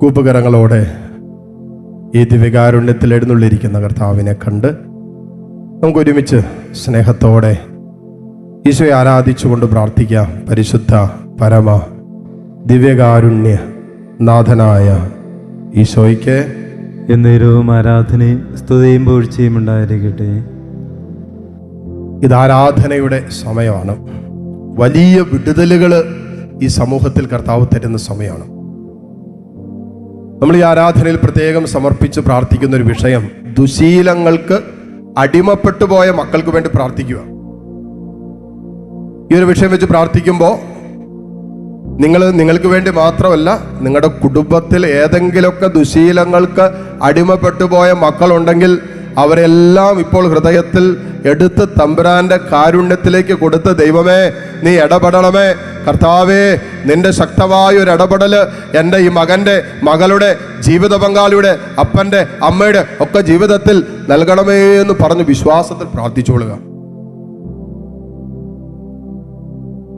കൂപ്പുകരങ്ങളോടെ ഈ ദിവ്യകാരുണ്യത്തിൽ എഴുന്നള്ളിരിക്കുന്ന കർത്താവിനെ കണ്ട് നമുക്ക് ഒരുമിച്ച് സ്നേഹത്തോടെ ഈശോയെ ആരാധിച്ചുകൊണ്ട് പ്രാർത്ഥിക്കാം. പരിശുദ്ധ പരമ ദിവ്യകാരുണ്യ നാഥനായ ഈശോയ്ക്ക് എന്നേരവും ആരാധനയും സ്തുതിയും പൂഴ്ചയും ഉണ്ടായിരിക്കട്ടെ. ഇത് ആരാധനയുടെ സമയമാണ്. വലിയ വിടുതലുകൾ ഈ സമൂഹത്തിൽ കർത്താവ് തരുന്ന സമയമാണ്. നമ്മൾ ഈ ആരാധനയിൽ പ്രത്യേകം സമർപ്പിച്ച് പ്രാർത്ഥിക്കുന്ന ഒരു വിഷയം ദുശീലങ്ങൾക്ക് അടിമപ്പെട്ടു പോയ മക്കൾക്ക് വേണ്ടി പ്രാർത്ഥിക്കുക. ഈ ഒരു വിഷയം വെച്ച് പ്രാർത്ഥിക്കുമ്പോൾ നിങ്ങൾ നിങ്ങൾക്ക് വേണ്ടി മാത്രമല്ല നിങ്ങളുടെ കുടുംബത്തിൽ ഏതെങ്കിലുമൊക്കെ ദുശീലങ്ങൾക്ക് അടിമപ്പെട്ടു പോയ മക്കളുണ്ടെങ്കിൽ അവരെല്ലാം ഇപ്പോൾ ഹൃദയത്തിൽ എടുത്ത് തമ്പുരാന്റെ കാരുണ്യത്തിലേക്ക് കൊടുത്ത് ദൈവമേ നീ ഇടപെടണമേ. കർത്താവേ നിന്റെ ശക്തമായ ഒരു ഇടപെടൽ എന്റെ ഈ മകന്റെ മകളുടെ ജീവിത പങ്കാളിയുടെ അപ്പന്റെ അമ്മയുടെ ഒക്കെ ജീവിതത്തിൽ നൽകണമേ എന്ന് പറഞ്ഞ് വിശ്വാസത്തിൽ പ്രാർത്ഥിച്ചുകൊള്ളുക.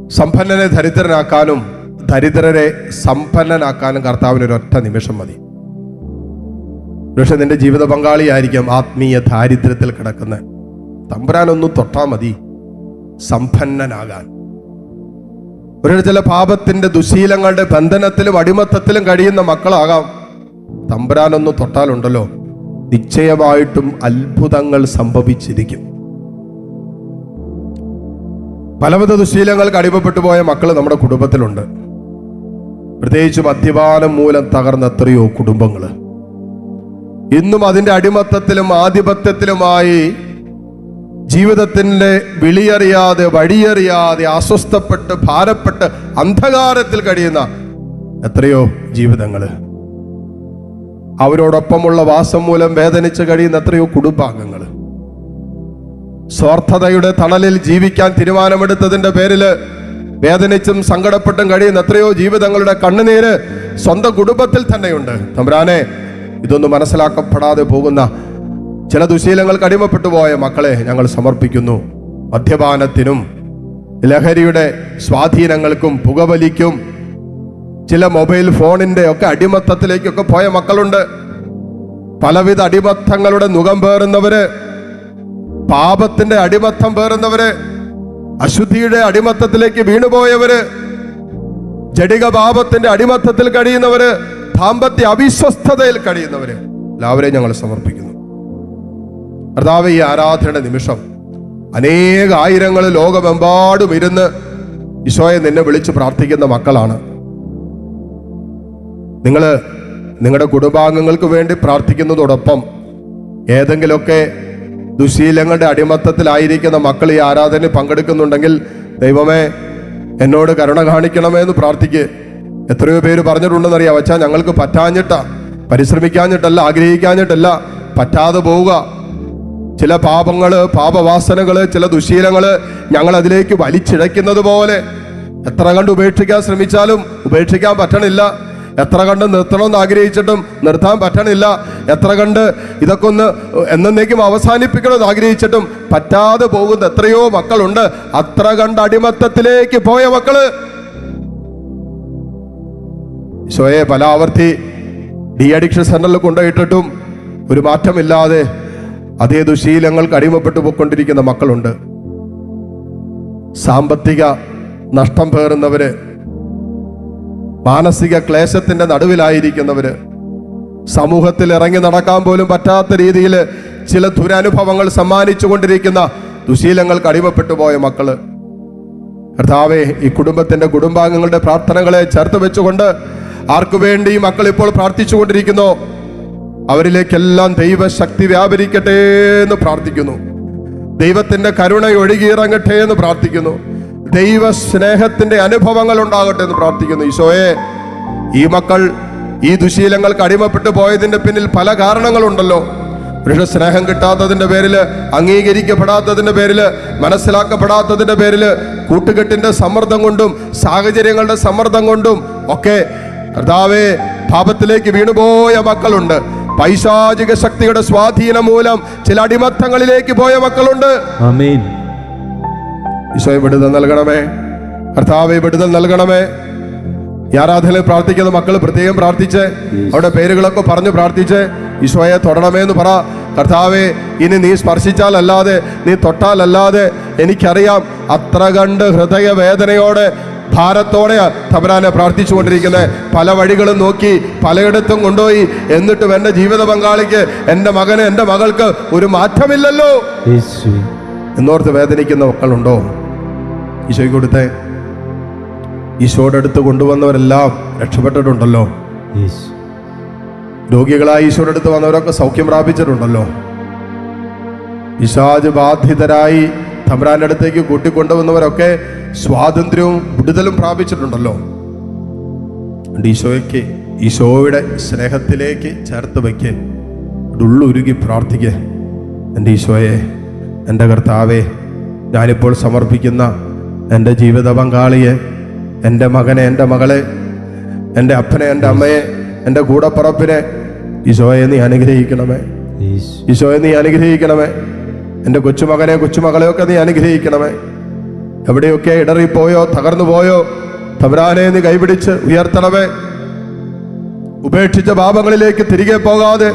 സമ്പന്നനെ ദരിദ്രനാക്കാനും ദരിദ്രരെ സമ്പന്നനാക്കാനും കർത്താവിന് ഒരൊറ്റ നിമിഷം മതി. പക്ഷെ നിന്റെ ജീവിത പങ്കാളിയായിരിക്കും ആത്മീയ ദാരിദ്ര്യത്തിൽ കിടക്കുന്ന. തമ്പുരാനൊന്നും തൊട്ടാ മതി. സമ്പന്നനാകാൻ. ഒരു ചില പാപത്തിന്റെ ദുശീലങ്ങളുടെ ബന്ധനത്തിലും അടിമത്തത്തിലും കഴിയുന്ന മക്കളാകാം. തമ്പുരാനൊന്ന് തൊട്ടാലുണ്ടല്ലോ. നിശ്ചയമായിട്ടും അത്ഭുതങ്ങൾ സംഭവിച്ചിരിക്കും. പലവിധ ദുശീലങ്ങൾക്ക് അടിമപ്പെട്ടു പോയ മക്കൾ നമ്മുടെ കുടുംബത്തിലുണ്ട്. പ്രത്യേകിച്ച് മദ്യപാനം മൂലം തകർന്ന എത്രയോ കുടുംബങ്ങൾ ഇന്നും അതിന്റെ അടിമത്തത്തിലും ആധിപത്യത്തിലുമായി ജീവിതത്തിന്റെ വിളിയറിയാതെ വഴിയറിയാതെ അസ്വസ്ഥപ്പെട്ട് ഭാരപ്പെട്ട് അന്ധകാരത്തിൽ കഴിയുന്ന എത്രയോ ജീവിതങ്ങൾ അവരോടൊപ്പമുള്ള വാസം മൂലം വേദനിച്ച് കഴിയുന്ന എത്രയോ കുടുംബാംഗങ്ങൾ സ്വാർത്ഥതയുടെ തണലിൽ ജീവിക്കാൻ തീരുമാനമെടുത്തതിന്റെ പേരിൽ വേദനിച്ചും സങ്കടപ്പെട്ടും കഴിയുന്ന എത്രയോ ജീവിതങ്ങളുടെ കണ്ണുനീര് സ്വന്തം കുടുംബത്തിൽ തന്നെയുണ്ട്. തമ്പുരാനെ ഇതൊന്നും മനസ്സിലാക്കപ്പെടാതെ പോകുന്ന ചില ദുശീലങ്ങൾക്ക് അടിമപ്പെട്ടു പോയ മക്കളെ ഞങ്ങൾ സമർപ്പിക്കുന്നു. മദ്യപാനത്തിനും ലഹരിയുടെ സ്വാധീനങ്ങൾക്കും പുകവലിക്കും ചില മൊബൈൽ ഫോണിന്റെ ഒക്കെ അടിമത്തത്തിലേക്കൊക്കെ പോയ മക്കളുണ്ട്. പലവിധ അടിമത്തങ്ങളുടെ മുഖം പേറുന്നവര് പാപത്തിന്റെ അടിമത്തം പേറുന്നവര് അശുദ്ധിയുടെ അടിമത്തത്തിലേക്ക് വീണുപോയവര് ജടിക പാപത്തിന്റെ അടിമത്തത്തിൽ കഴിയുന്നവര് ദാമ്പത്യ അവിശ്വസ്തതയിൽ കഴിയുന്നവര് എല്ലാവരെയും ഞങ്ങൾ സമർപ്പിക്കുന്നു. കർത്താവ് ഈ ആരാധന നിമിഷം അനേക ആയിരങ്ങൾ ലോകമെമ്പാടും ഇരുന്ന് ഈശോയെ നിന്നെ വിളിച്ച് പ്രാർത്ഥിക്കുന്ന മക്കളാണ്. നിങ്ങൾ നിങ്ങളുടെ കുടുംബാംഗങ്ങൾക്ക് വേണ്ടി പ്രാർത്ഥിക്കുന്നതോടൊപ്പം ഏതെങ്കിലുമൊക്കെ ദുശീലങ്ങളുടെ അടിമത്തത്തിലായിരിക്കുന്ന മക്കൾ ഈ ആരാധനയിൽ പങ്കെടുക്കുന്നുണ്ടെങ്കിൽ ദൈവമേ എന്നോട് കരുണ കാണിക്കണമേ എന്ന് പ്രാർത്ഥിക്ക്. എത്രയോ പേര് പറഞ്ഞിട്ടുണ്ടെന്നറിയാം വച്ചാൽ ഞങ്ങൾക്ക് പറ്റാഞ്ഞിട്ടാ പരിശ്രമിക്കാഞ്ഞിട്ടല്ല ആഗ്രഹിക്കാഞ്ഞിട്ടല്ല പറ്റാതെ പോവുക. ചില പാപങ്ങൾ പാപവാസനകൾ ചില ദുശീലങ്ങൾ ഞങ്ങൾ അതിലേക്ക് വലിച്ചിഴയ്ക്കുന്നത് പോലെ. എത്ര കണ്ട് ഉപേക്ഷിക്കാൻ ശ്രമിച്ചാലും ഉപേക്ഷിക്കാൻ പറ്റണില്ല. എത്ര കണ്ട് നിർത്തണമെന്ന് ആഗ്രഹിച്ചിട്ടും നിർത്താൻ പറ്റണില്ല. എത്ര കണ്ട് ഇതൊക്കെ ഒന്ന് എന്നേക്കും അവസാനിപ്പിക്കണമെന്ന് ആഗ്രഹിച്ചിട്ടും പറ്റാതെ പോകുന്ന എത്രയോ മക്കളുണ്ട്. അത്ര കണ്ട് അടിമത്തത്തിലേക്ക് പോയ മക്കൾ. ശോയെ പല ആവർത്തി ഡി അഡിക്ഷൻ സെന്ററിൽ കൊണ്ടുപോയിട്ടിട്ടും ഒരു മാറ്റമില്ലാതെ അതേ ദുശീലങ്ങൾക്ക് അടിമപ്പെട്ടു പോയിക്കൊണ്ടിരിക്കുന്ന മക്കളുണ്ട്. സാമ്പത്തിക നഷ്ടം പേറുന്നവര് മാനസിക ക്ലേശത്തിന്റെ നടുവിലായിരിക്കുന്നവര് സമൂഹത്തിൽ ഇറങ്ങി നടക്കാൻ പോലും പറ്റാത്ത രീതിയിൽ ചില ദുരനുഭവങ്ങൾ സമ്മാനിച്ചു കൊണ്ടിരിക്കുന്ന ദുശീലങ്ങൾക്ക് അടിമപ്പെട്ടു പോയ മക്കൾ. കർത്താവെ ഈ കുടുംബത്തിന്റെ കുടുംബാംഗങ്ങളുടെ പ്രാർത്ഥനകളെ ചേർത്ത് വെച്ചുകൊണ്ട് ആർക്കു വേണ്ടി മക്കൾ ഇപ്പോൾ പ്രാർത്ഥിച്ചു കൊണ്ടിരിക്കുന്നു അവരിലേക്കെല്ലാം ദൈവശക്തി വ്യാപരിക്കട്ടെ എന്ന് പ്രാർത്ഥിക്കുന്നു. ദൈവത്തിന്റെ കരുണ ഒഴുകിയിറങ്ങട്ടെ എന്ന് പ്രാർത്ഥിക്കുന്നു. ദൈവ സ്നേഹത്തിന്റെ അനുഭവങ്ങൾ ഉണ്ടാകട്ടെ എന്ന് പ്രാർത്ഥിക്കുന്നു. ഈശോയെ ഈ മക്കൾ ഈ ദുശീലങ്ങൾക്ക് അടിമപ്പെട്ടു പോയതിന്റെ പിന്നിൽ പല കാരണങ്ങളുണ്ടല്ലോ. പുരുഷ സ്നേഹം കിട്ടാത്തതിന്റെ പേരിൽ അംഗീകരിക്കപ്പെടാത്തതിന്റെ പേരിൽ മനസ്സിലാക്കപ്പെടാത്തതിന്റെ പേരിൽ കൂട്ടുകെട്ടിന്റെ സമ്മർദ്ദം കൊണ്ടും സാഹചര്യങ്ങളുടെ സമ്മർദ്ദം കൊണ്ടും ഒക്കെ കർത്താവേ പാപത്തിലേക്ക് വീണുപോയ മക്കളുണ്ട്. പൈശാചിക ശക്തിയുടെ സ്വാധീനം മൂലം ചില അടിമത്തങ്ങളിലേക്ക് പോയ മക്കളുണ്ട്. ഈശോയെ വിടുതൽ നൽകണമേ. കർത്താവെ വിടുതൽ നൽകണമേ. ഈ ആരാധനയിൽ പ്രാർത്ഥിക്കുന്ന മക്കൾ പ്രത്യേകം പ്രാർത്ഥിച്ച് അവരുടെ പേരുകളൊക്കെ പറഞ്ഞു പ്രാർത്ഥിച്ച് ഈശോയെ തൊടണമേ എന്ന് പറ. കർത്താവെ ഇനി നീ സ്പർശിച്ചാലല്ലാതെ നീ തൊട്ടാലല്ലാതെ എനിക്കറിയാം അത്ര കണ്ട് ഹൃദയവേദനയോടെ ഭാരത്തോടെ തബരാനെ പ്രാർത്ഥിച്ചുകൊണ്ടിരിക്കുന്നത് പല വഴികളും നോക്കി പലയിടത്തും കൊണ്ടുപോയി. എന്നിട്ടും എന്റെ ജീവിത പങ്കാളിക്ക് എന്റെ മകന് എന്റെ മകൾക്ക് ഒരു മാറ്റമില്ലല്ലോ. എന്നോർത്ത് വേദനിക്കുന്ന മക്കളുണ്ടോ? ഈശോയ്ക്ക് കൊടുത്തേ ഈശോയുടെ അടുത്ത് കൊണ്ടുവന്നവരെല്ലാം രക്ഷപ്പെട്ടിട്ടുണ്ടല്ലോ. രോഗികളായി ഈശോയുടെ അടുത്ത് വന്നവരൊക്കെ സൗഖ്യം പ്രാപിച്ചിട്ടുണ്ടല്ലോ. പിശാജ് ബാധിതരായി തമ്പ്രാന്റെ അടുത്തേക്ക് കൂട്ടിക്കൊണ്ടുവന്നവരൊക്കെ സ്വാതന്ത്ര്യവും വിടുതലും പ്രാപിച്ചിട്ടുണ്ടല്ലോ. ഈശോയ്ക്ക് ഈശോയുടെ സ്നേഹത്തിലേക്ക് ചേർത്ത് വയ്ക്ക്. ഉള്ളുരുകി പ്രാർത്ഥിക്ക്. എന്റെ ഈശോയെ എന്റെ കർത്താവെ ഞാനിപ്പോൾ സമർപ്പിക്കുന്ന എന്റെ ജീവിത പങ്കാളിയെ എന്റെ മകനെ എന്റെ മകളെ എന്റെ അപ്പനെ എന്റെ അമ്മയെ എന്റെ കൂടപ്പറപ്പിനെ ഈശോയെ നീ അനുഗ്രഹിക്കണമേ. ഈശോയെ നീ അനുഗ്രഹിക്കണമേ. എന്റെ കൊച്ചുമകനെ കൊച്ചുമകളെയൊക്കെ നീ അനുഗ്രഹിക്കണമേ. എവിടെയൊക്കെ ഇടറിപ്പോയോ തകർന്നു പോയോ തവരാനെ നീ കൈപിടിച്ച് ഉയർത്തണമേ. ഉപേക്ഷിച്ച പാപങ്ങളിലേക്ക് തിരികെ പോകാതെ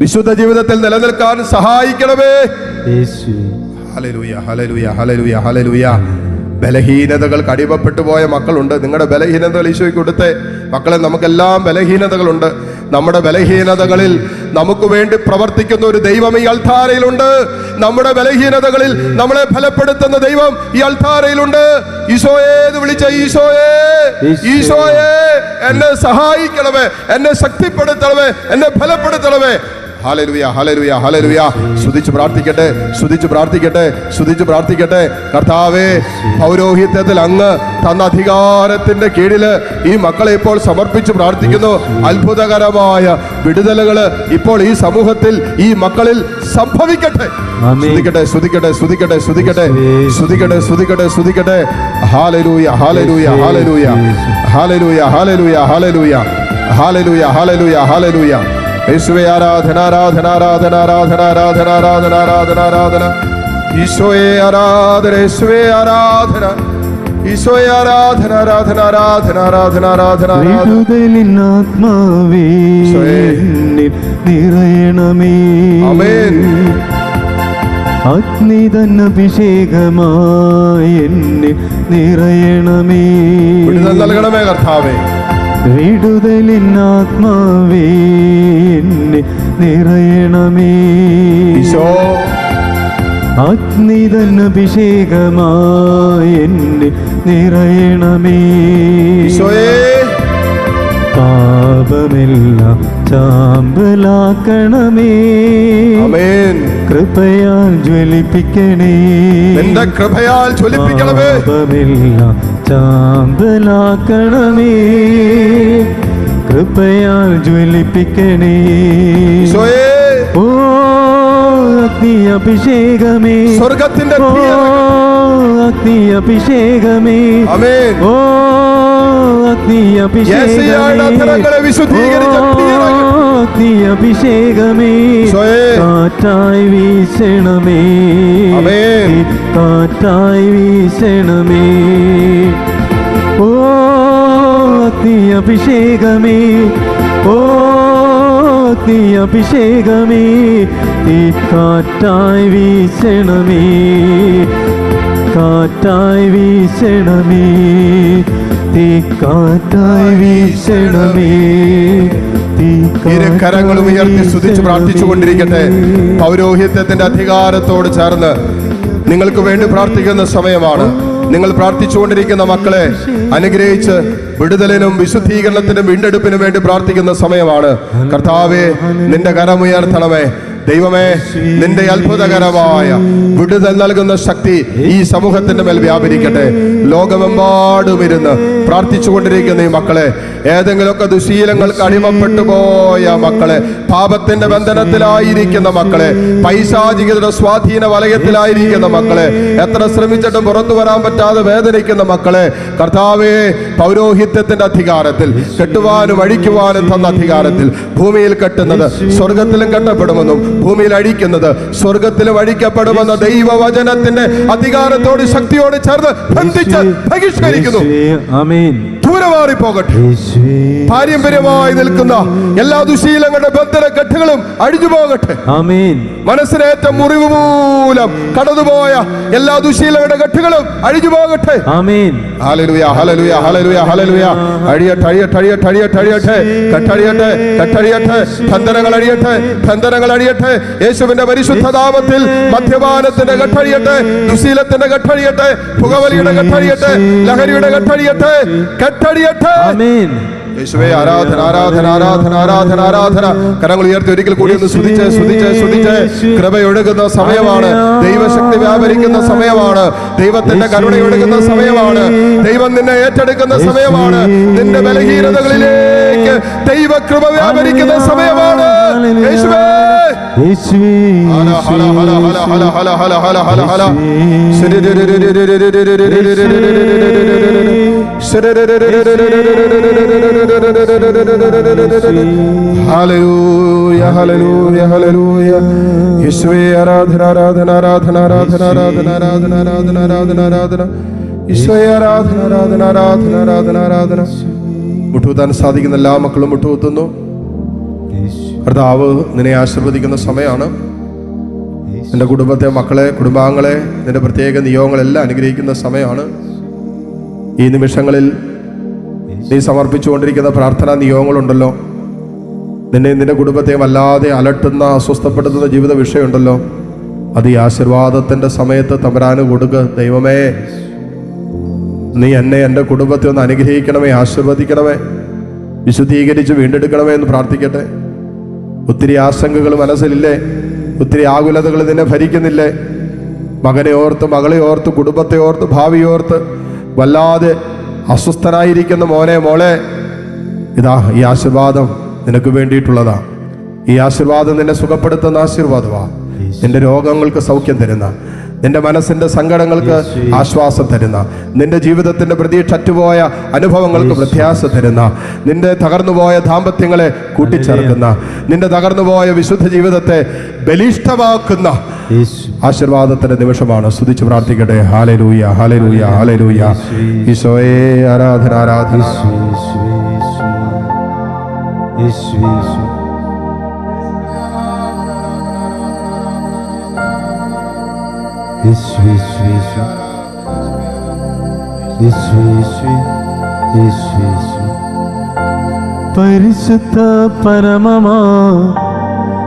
വിശുദ്ധ ജീവിതത്തിൽ നിലനിൽക്കാൻ സഹായിക്കണമേ. ബലഹീനതകൾക്ക് അടിമപ്പെട്ടു പോയ മക്കളുണ്ട്. നിങ്ങളുടെ ബലഹീനതകൾ ഈശോയ്ക്ക് കൊടുത്തേ. മക്കളെ നമുക്കെല്ലാം ബലഹീനതകളുണ്ട്. നമ്മുടെ ബലഹീനതകളിൽ നമുക്ക് വേണ്ടി പ്രവർത്തിക്കുന്ന ഒരു ദൈവം ഈ അൾത്താരയിലുണ്ട്. നമ്മുടെ ബലഹീനതകളിൽ നമ്മളെ ഫലപ്പെടുത്തുന്ന ദൈവം ഈ അൾത്താരയിലുണ്ട്. ഈശോയെ എന്ന് വിളിച്ച ഈശോയെ ഈശോയെ. എന്നെ സഹായിക്കണമേ എന്നെ ശക്തിപ്പെടുത്തണമേ എന്നെ ഫലപ്പെടുത്തണമേ. ഹലലുയ ഹലലുയ ഹലലുയ സ്തുതിച്ച് പ്രാർത്ഥിക്കട്ടെ സ്തുതിച്ച് പ്രാർത്ഥിക്കട്ടെ സ്തുതിച്ച് പ്രാർത്ഥിക്കട്ടെ. കർത്താവേ പൗരോഹിത്യത്തിൽ അങ്ങ് തന്ന അധികാരത്തിന്റെ കീഴിൽ ഈ മക്കളെ ഇപ്പോൾ സമർപ്പിച്ച് പ്രാർത്ഥിക്കുന്നു. അത്ഭുതകരമായ വിടുതലുകൾ ഇപ്പോൾ ഈ സമൂഹത്തിൽ ഈ മക്കളിൽ സംഭവിക്കട്ടെ. സ്തുതിക്കട്ടെ സ്തുതിക്കട്ടെ സ്തുതിക്കട്ടെ സ്തുതിക്കട്ടെ സ്തുതിക്കട്ടെ സ്തുതിക്കട്ടെ സ്തുതിക്കട്ടെ. Hallelujah hallelujah hallelujah hallelujah hallelujah hallelujah hallelujah hallelujah hallelujah യേശുവേ ആരാധന ആരാധന ആരാധന ആരാധന ആരാധന ആരാധന ആരാധന ആരാധന ഈശോയെ ആരാധന യേശുവേ ആരാധന ഈശോയെ ആരാധന ആരാധന ആരാധന ആരാധന ആരാധന ആരാധന ആത്മാവേ നിറയണമേ ആമേൻ. അഗ്നി തന്നഭിഷേകമായി എന്നിൽ നിറയണമേ വിടുതൽ നൽകണമേ കർത്താവേ വിടുതലിനാത്മാവേ നിറയണമേ. ഈശോ. അഗ്നിതൻ അഭിഷേകമായി എന്നെ നിറയണമേ. പാപമെല്ലാം ചാമ്പലാക്കണമേ. കൃപയാൽ ജ്വലിപ്പിക്കണേ. നിന്റെ കൃപയാൽ ജ്വലിപ്പിക്കണമേ. പാപമെല്ലാം ചാമ്പലാക്കണമേ. കൃപയാൽ ജ്വലിപ്പിക്കണേ. ഓ അഗ്നി അഭിഷേകമേ സ്വർഗത്തിന്റെ ഓ അഗ്നി അഭിഷേകമേ ഓ അഗ്നി അഭിഷേകമേ അഭിഷേകമേ. കാറ്റായി വീശണമേ. കാറ്റായി വീശണമേ. ഓ അഗ്നി അഭിഷേകമേ ഓ അഗ്നി അഭിഷേകമേ ഈ കാറ്റായി വീശണമേ. കാറ്റായി വീശണമേ. തീ കാറ്റായി വീശണമേ. കരങ്ങളും ഉയർത്തി സ്തുതിച്ച് പ്രാർത്ഥിച്ചുകൊണ്ടിരിക്കട്ടെ. പൗരോഹിത്യത്തിന്റെ അധികാരത്തോട് ചേർന്ന് നിങ്ങൾക്ക് വേണ്ടി പ്രാർത്ഥിക്കുന്ന സമയമാണ്. നിങ്ങൾ പ്രാർത്ഥിച്ചുകൊണ്ടിരിക്കുന്ന മക്കളെ അനുഗ്രഹിച്ച് വിടുതലിനും വിശുദ്ധീകരണത്തിനും വീണ്ടെടുപ്പിനും വേണ്ടി പ്രാർത്ഥിക്കുന്ന സമയമാണ്. കർത്താവെ നിന്റെ കരമുയർത്തണമേ ദൈവമേ നിന്റെ അത്ഭുതകരമായ വിടുതൽ നൽകുന്ന ശക്തി ഈ സമൂഹത്തിന്റെ മേൽ വ്യാപരിക്കട്ടെ. ലോകമെമ്പാടും ഇരുന്ന് പ്രാർത്ഥിച്ചുകൊണ്ടിരിക്കുന്ന ഈ മക്കളെ ഏതെങ്കിലുമൊക്കെ ദുശീലങ്ങൾക്ക് അടിമപ്പെട്ടു പോയ മക്കളെ പാപത്തിന്റെ ബന്ധനത്തിലായിരിക്കുന്ന മക്കളെ പൈശാചികതയുടെ സ്വാധീന വലയത്തിലായിരിക്കുന്ന മക്കളെ എത്ര ശ്രമിച്ചിട്ടും പുറത്തു വരാൻ പറ്റാതെ വേദനിക്കുന്ന മക്കളെ കർത്താവേ പൗരോഹിത്യത്തിന്റെ അധികാരത്തിൽ കെട്ടുവാനും അഴിക്കുവാനും തന്ന അധികാരത്തിൽ ഭൂമിയിൽ കെട്ടുന്നത് സ്വർഗത്തിലും കെട്ടപ്പെടുമെന്നും ഭൂമിയിൽ അഴിക്കുന്നത് സ്വർഗത്തിൽ വഴിക്കപ്പെടുമെന്ന ദൈവവചനത്തിന്റെ അധികാരത്തോട് ശക്തിയോട് ചേർന്ന് ബന്ധിച്ച് ബഹിഷ്കരിക്കുന്നു. ആമേൻ പോകട്ടെ പാരമ്പര്യമായി നിൽക്കുന്ന എല്ലാ ദുശീലങ്ങളുടെ ബന്ധന അഴിഞ്ഞു പോകട്ടെ. മനസ്സിനേറ്റ മുറിവ് മൂലം കടന്നുപോയ എല്ലാ ദുശീലങ്ങളുടെ കെട്ടുകളും അഴിഞ്ഞു പോകട്ടെ. അഴിയട്ടെ അഴിയട്ടെ അഴിയട്ടെ അഴിയട്ടെ അഴിയട്ടെ. കെട്ടഴിയട്ടെ കെട്ടഴിയട്ടെ. ബന്ധനങ്ങൾ അഴിയട്ടെ ബന്ധനങ്ങൾ അഴിയട്ടെ. യേശുവിന്റെ പരിശുദ്ധ നാമത്തിൽ മദ്യപാനത്തിന്റെ കെട്ടഴിയട്ടെ ദുശീലത്തിന്റെ കെട്ടഴിയട്ടെ പുകവലിയുടെ കെട്ടഴിയട്ടെ ലഹരിയുടെ കെട്ടഴിയട്ടെ. കെട്ടഴിയട്ടെ യേശുവേ ആരാധന ആരാധന ആരാധന ആരാധന ആരാധന കരങ്ങൾ ഉയർത്തി ഒരിക്കൽ കൂടി ഒന്ന് സ്തുതിച്ച് സ്തുതിച്ച് സ്തുതിച്ച് കൃപയൊഴുകുന്ന സമയമാണ് ദൈവശക്തി വ്യാപരിക്കുന്ന സമയമാണ് ദൈവത്തിന്റെ കരുണയൊഴുകുന്ന സമയമാണ് ദൈവം നിന്നെ ഏറ്റെടുക്കുന്ന സമയമാണ് നിന്റെ ബലഹീനതകളിലേക്ക് ദൈവ കൃപ വ്യാപരിക്കുന്ന സമയമാണ് യേശുവേ യേശുവേ ഹല ഹല ഹല ഹല ഹല ഹല ഹല ഹല ഹല ഹല ഹല്ലേലൂയ ഹല്ലേലൂയ ഹല്ലേലൂയ യേശുവേ ആരാധന ആരാധന ആരാധന ആരാധന ആരാധന ആരാധന ആരാധന ആരാധന ആരാധന ഈശോയെ ആരാധന ആരാധന ആരാധന ആരാധന ആരാധന മുട്ടുകുത്താൻ സാധിക്കുന്ന എല്ലാ മക്കളും മുട്ടുകുത്തുന്നു കർത്താവ് നിന്നെ ആശീർവദിക്കുന്ന സമയമാണ് നിന്റെ കുടുംബത്തെ മക്കളെ കുടുംബാംഗങ്ങളെ നിന്റെ പ്രത്യേക നിയോഗങ്ങളെല്ലാം അനുഗ്രഹിക്കുന്ന സമയമാണ് ഈ നിമിഷങ്ങളിൽ നീ സമർപ്പിച്ചുകൊണ്ടിരിക്കുന്ന പ്രാർത്ഥനാ നിയോഗങ്ങളുണ്ടല്ലോ. നിന്നെ നിന്റെ കുടുംബത്തെ വല്ലാതെ അലട്ടുന്ന അസ്വസ്ഥപ്പെടുത്തുന്ന ജീവിത വിഷയമുണ്ടല്ലോ. അത് ഈ ആശീർവാദത്തിന്റെ സമയത്ത് തമ്പരാന് കൊടുക്കുക ദൈവമേ നീ എന്നെ എന്റെ കുടുംബത്തെ ഒന്ന് അനുഗ്രഹിക്കണമേ ആശീർവദിക്കണമേ വിശുദ്ധീകരിച്ച് വീണ്ടെടുക്കണമേ എന്ന് പ്രാർത്ഥിക്കട്ടെ. ഒത്തിരി ആശങ്കകൾ മനസ്സിലില്ലേ? ഒത്തിരി ആകുലതകൾ നിന്നെ ഭരിക്കുന്നില്ലേ? മകനെ ഓർത്ത് മകളെ ഓർത്ത് കുടുംബത്തെ ഓർത്ത് ഭാവി ഓർത്ത് വല്ലാതെ അസ്വസ്ഥനായിരിക്കുന്ന മോനെ മോളെ ഇതാ ഈ ആശീർവാദം നിനക്ക് വേണ്ടിയിട്ടുള്ളതാ. ഈ ആശീർവാദം നിന്നെ സുഖപ്പെടുത്തുന്ന ആശീർവാദമാ. നിന്റെ രോഗങ്ങൾക്ക് സൗഖ്യം തരുന്ന നിന്റെ മനസ്സിന്റെ സങ്കടങ്ങൾക്ക് ആശ്വാസം തരുന്ന നിന്റെ ജീവിതത്തിന്റെ പ്രതീക്ഷ അറ്റുപോയ അനുഭവങ്ങൾക്ക് പ്രത്യാശ തരുന്ന നിന്റെ തകർന്നുപോയ ദാമ്പത്യങ്ങളെ കൂട്ടിച്ചേർക്കുന്ന നിന്റെ തകർന്നുപോയ വിശുദ്ധ ജീവിതത്തെ ബലിഷ്ഠമാക്കുന്ന ആശീർവാദത്തിന്റെ ദിവസമാണ് സ്തുതിച്ച് പ്രാർത്ഥിക്കട്ടെ. ഹാലലൂയ ഹാലലൂയ ഹാലലൂയ ഈശോയെ ആരാധന ആരാധന. പരിശുദ്ധ പരമമാ